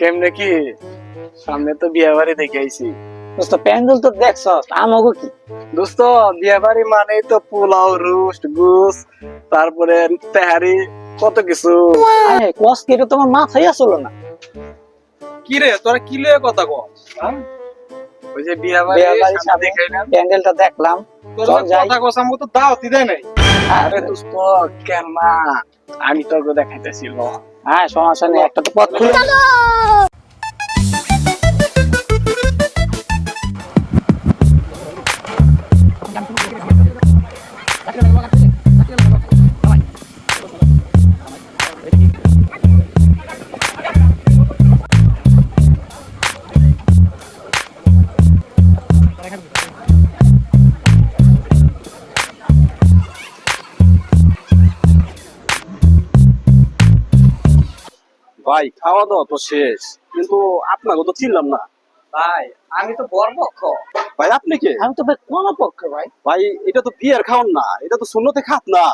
কেমনে কি? সামনে তো বিয়ে বাড়ি দেখে আইছি। দোস্ত প্যান্ডেল তো দেখছ আমাকে কি? দোস্ত বিয়ে বাড়ি মানে তো পোলাও রোস্ট গুস তারপরে তেহারি কত কিছু। আরে কস কি এটা তোমার মাথায় আসলো না? কি রে তোরা কি লয়ে কথা কো ওই যে বিয়ে বাড়ি দেখাইলাম প্যান্ডেলটা দেখলাম। তোর। কথা কসাম তো নাই। আরে দোস্ত কেন না আমি তোকে দেখাইতেছিল হ্যাঁ সমস্যা নেই একটা তো পথ খুলে ভাই খাওয়া দাওয়া তো শেষ কিন্তু আপনাকে তো চিনলাম না। ভাই আমি তো বরপক্ষ ভাই আপনি কে? আমি তো ভাই কোন পক্ষ ভাই। ভাই এটা তো বিয়ের খাওন না এটা তো শূন্যতে খাত না।